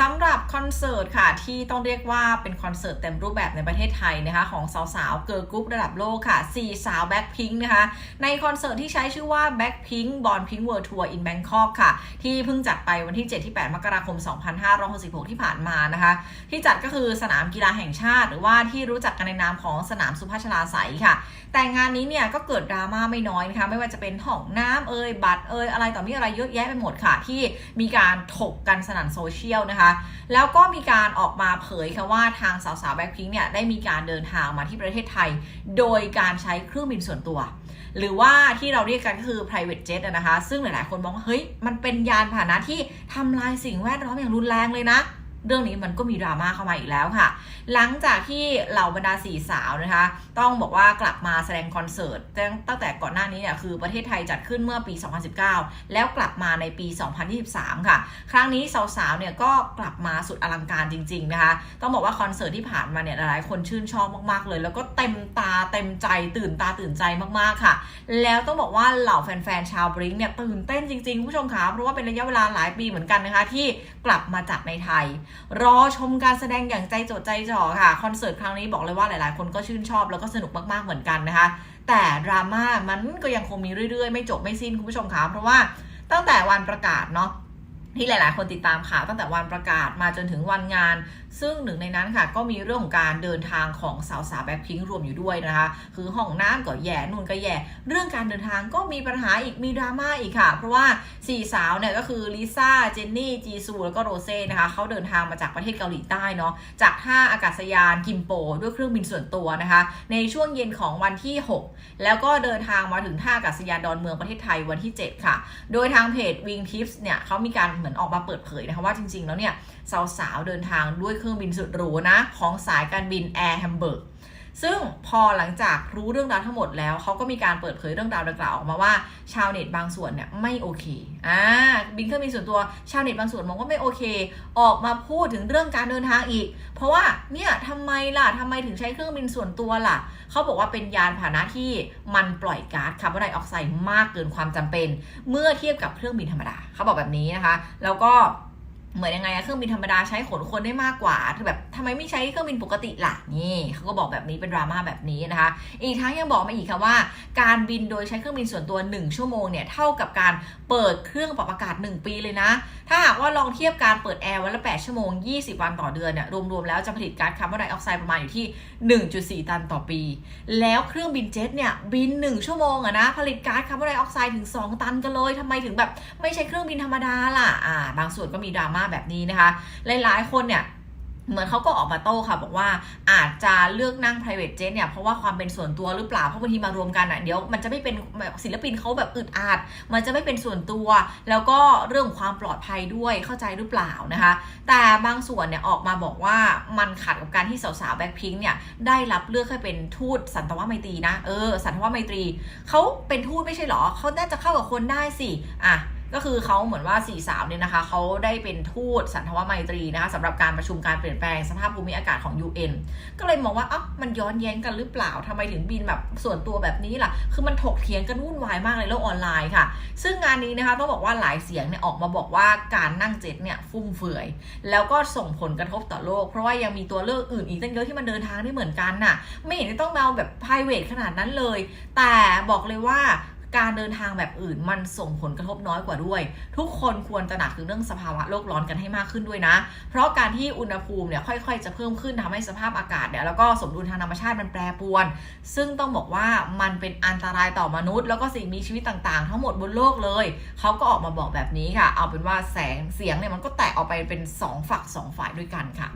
สำหรับคอนเสิร์ตค่ะที่ต้องเรียกว่าเป็นคอนเสิร์ตเต็มรูปแบบในประเทศไทยนะคะ ของสาวๆเกิร์ลกรุ๊ประดับโลกค่ะ 4 สาวแบ็คพิงค์นะคะ ในคอนเสิร์ตที่ใช้ชื่อว่า Blackpink Born Pink World Tour in Bangkok ค่ะ ที่เพิ่งจัดไปวันที่ 7 ที่ 8 มกราคม 2566 ที่ผ่านมานะคะ ที่จัดก็คือสนามกีฬาแห่งชาติ หรือว่าที่รู้จักกันในนามของสนามสุพัชลาไสยค่ะ แต่งานนี้เนี่ยก็เกิดดราม่าไม่น้อยนะคะไม่ว่าจะเป็นห้องน้ำเอ่ยบัตรเอ่ยอะไรต่อมีอะไรเยอะแยะไปหมดค่ะ ที่มีการถกกันสนั่นโซเชียลนะคะแล้วก็มีการออกมาเผยค่ะว่าทางสาวๆแบ็คพิงเนี่ยได้มีการเดินทางมาที่ประเทศไทย โดยการใช้เครื่องบินส่วนตัว หรือว่าที่เราเรียกกันก็คือ private jet นะคะ ซึ่งหลายๆคนมองว่าเฮ้ยมันเป็นยานพาหนะที่ทำลายสิ่งแวดล้อมอย่างรุนแรงเลยนะ เรื่องนี้มันก็มีดราม่าเข้ามาอีกแล้วค่ะ หลังจากที่เหล่าบรรดาสี่สาวนะคะ ต้องบอกว่ากลับมาแสดงคอนเสิร์ตตั้งตั้งแต่ก่อนหน้านี้เนี่ยคือประเทศไทยจัดขึ้นเมื่อปี 2019 แล้วกลับมาในปี 2023 ค่ะ ครั้งนี้สาวๆเนี่ยก็กลับมาสุดอลังการจริง ๆ นะคะ ต้องบอกว่าคอนเสิร์ตที่ผ่านมาเนี่ยหลายคนชื่นชอบมากๆเลย แล้วก็เต็มตาเต็มใจตื่นตาตื่นใจมากๆค่ะ แล้วต้องบอกว่าเหล่าแฟนๆชาวบริงเนี่ยตื่นเต้นจริงๆผู้ชมคะเพราะว่าเป็นระยะเวลาหลายปีเหมือนกันนะคะที่กลับมาจัดในไทยรอชมการแสดงอย่างใจจดใจจ่อค่ะ คอนเสิร์ตครั้งนี้บอกเลยว่าหลายๆ คนก็ชื่นชอบแล้วก็สนุกมากๆเหมือนกันนะคะ แต่ดราม่ามันก็ยังคงมีเรื่อยๆ ไม่จบไม่สิ้นคุณผู้ชมคะเพราะว่าตั้งแต่วันประกาศเนาะ ที่หลาย ๆ คนติดตามข่าวตั้งแต่วันประกาศมาจนถึงวันงาน ซึ่งหนึ่งในนั้นค่ะ ก็มีเรื่องของการเดินทางของสาวสาวแบ็คพิงรวมอยู่ด้วยนะคะ คือห้องน้ำก็แย่นู่นก็แย่ เรื่องการเดินทางก็มีปัญหาอีกมีดราม่าอีกค่ะ เพราะว่าสี่สาวเนี่ยก็คือลิซ่า เจนนี่ จีซู แล้วก็โรเซ่นะคะเขาเดินทางมาจากประเทศเกาหลีใต้เนาะจากท่าอากาศยานกิมโป ด้วยเครื่องบินส่วนตัวนะคะ ในช่วงเย็นของวันที่ 6 แล้วก็เดินทางมาถึงท่าอากาศยานดอนเมืองประเทศไทยวันที่ 7 ค่ะ โดยทางเพจ Wing Tips เนี่ยเขามีการมือนออกมาเปิดเผยนะคะว่าจริง ๆ แล้วเนี่ยสาวๆเดินทางด้วยเครื่องบินสุดหรูนะของสายการบินแอร์แฮมเบิร์ก ซึ่งพอหลังจากรู้เรื่องราวทั้งหมดแล้วเขาก็มีการเปิดเผยเรื่องราวดังกล่าวออกมาว่า ชาวเน็ตบางส่วนเนี่ยไม่โอเคอ่าบินเครื่องบินส่วนตัวชาวเน็ตบางส่วนมองว่าไม่โอเค ออกมาพูดถึงเรื่องการเดินทางอีก เพราะว่าเนี่ยทำไมล่ะทำไมถึงใช้เครื่องบินส่วนตัวล่ะเขาบอกว่าเป็นยานพาหนะที่มันปล่อยก๊าซคาร์บอนไดออกไซด์มากเกินความจำเป็น เมื่อเทียบกับเครื่องบินธรรมดาเขาบอกแบบนี้นะคะ แล้วก็ เหมือนยังไงอะเครื่องบินธรรมดาใช้ขนคนได้มากกว่าแบบทำไมไม่ใช้เครื่องบินปกติล่ะนี่เขาก็บอกแบบนี้เป็นดราม่าแบบนี้นะคะ อีกทั้งยังบอกมาอีกค่ะว่า การบินโดยใช้เครื่องบินส่วนตัว 1 ชั่วโมงเนี่ยเท่ากับการเปิดเครื่องปรับอากาศ 1 ปีเลยนะ ถ้าหากว่าลองเทียบการเปิดแอร์วันละ 8 ชั่วโมง 20 วันต่อเดือนเนี่ยรวมๆแล้วจะผลิตก๊าซคาร์บอนไดออกไซด์ประมาณอยู่ที่ 1.4 ตันต่อปี แล้วเครื่องบินเจ็ตเนี่ยบิน 1 ชั่วโมงอะนะผลิตก๊าซคาร์บอนไดออกไซด์ถึง 2 ตันกันเลยทำไมถึงแบบไม่ใช่เครื่องบินธรรมดาล่ะอ่าบางส่วนก็มีดราม่าแบบนี้นะคะ หลายๆ คนเนี่ยเหมือนเขาก็ออกมาโต้ค่ะ บอกว่าอาจจะเลือกนั่ง private jet เนี่ยเพราะว่าความเป็นส่วนตัวหรือเปล่า เพราะบางทีมารวมกันอะเดี๋ยวมันจะไม่เป็นแบบศิลปินเขาแบบอึดอัดมันจะไม่เป็นส่วนตัว แล้วก็เรื่องของความปลอดภัยด้วยเข้าใจหรือเปล่านะคะ แต่บางส่วนเนี่ยออกมาบอกว่ามันขัดกับการที่สาวๆแบ็คพิงค์เนี่ยได้รับเลือกให้เป็นทูตสันตวไมตรีนะเออสันตวไมตรีเขาเป็นทูตไม่ใช่หรอเขาน่าจะเข้ากับคนได้สิอะ ก็คือเขาเหมือนว่าสี่สาเนี่ยนะคะเขาได้เป็นทูตสันทวไมตรีนะคะสำหรับการประชุมการเปลี่ยนแปลงสภาพภูมิอากาศของ UN ก็เลยมองว่าอ๊ะมันย้อนแย้งกันหรือเปล่าทำไมถึงบินแบบส่วนตัวแบบนี้ล่ะ คือมันถกเถียงกันวุ่นวายมากในโลกออนไลน์ค่ะ ซึ่งงานนี้นะคะต้องบอกว่าหลายเสียงเนี่ยออกมาบอกว่าการนั่งเจ็ตเนี่ยฟุ่มเฟือย แล้วก็ส่งผลกระทบต่อโลก เพราะว่ายังมีตัวเลือกอื่นอีกตั้งเยอะที่มันเดินทางได้เหมือนกันน่ะ ไม่เห็นจะต้องมาเอาแบบ private ขนาดนั้นเลย แต่บอกเลยว่า การเดินทางแบบอื่นมันส่งผลกระทบน้อยกว่าด้วย ทุกคนควรตระหนักถึงเรื่องสภาวะโลกร้อนกันให้มากขึ้นด้วยนะ เพราะการที่อุณหภูมิเนี่ยค่อยๆ จะเพิ่มขึ้นทำให้สภาพอากาศเนี่ยแล้วก็สมดุลทางธรรมชาติมันแปรปรวน ซึ่งต้องบอกว่ามันเป็นอันตรายต่อมนุษย์ แล้วก็สิ่งมีชีวิตต่างๆ ทั้งหมดบนโลกเลยเขาก็ออกมาบอกแบบนี้ค่ะ เอาเป็นว่าแสงเสียงเนี่ยมันก็แตกออกไปเป็นสองฝักสองฝ่ายด้วยกันค่ะ